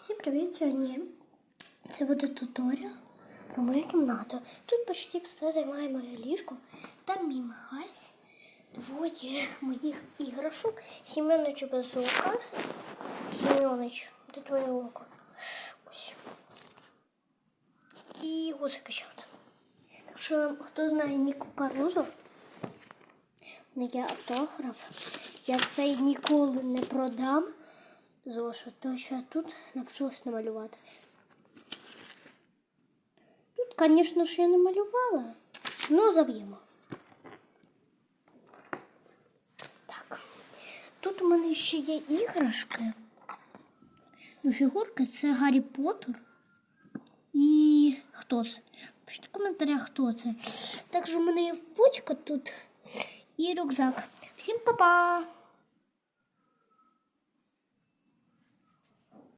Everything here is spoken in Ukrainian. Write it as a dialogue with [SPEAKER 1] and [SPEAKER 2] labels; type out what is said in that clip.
[SPEAKER 1] Всім привіт сьогодні. Це буде туторіал про мою кімнату. Тут почти все займає моє ліжко. Там мій махась, двоє моїх іграшок, Сімеонич без ока. Сімеонич, де твоє око? Ось. І гусика ще от. Так що, хто знає Ніку Карузу, є автограф. Я цей ніколи не продам. Зошит, то що я тут навчилась намалювати. Тут, звісно ж, я не малювала, але заб'ємо. Так. Тут у мене ще є іграшки. Ну, фігурки це Гаррі Поттер. І хто це? Пишіть в коментарях, хто це. Також у мене є пучка тут і рюкзак. Всім па-па!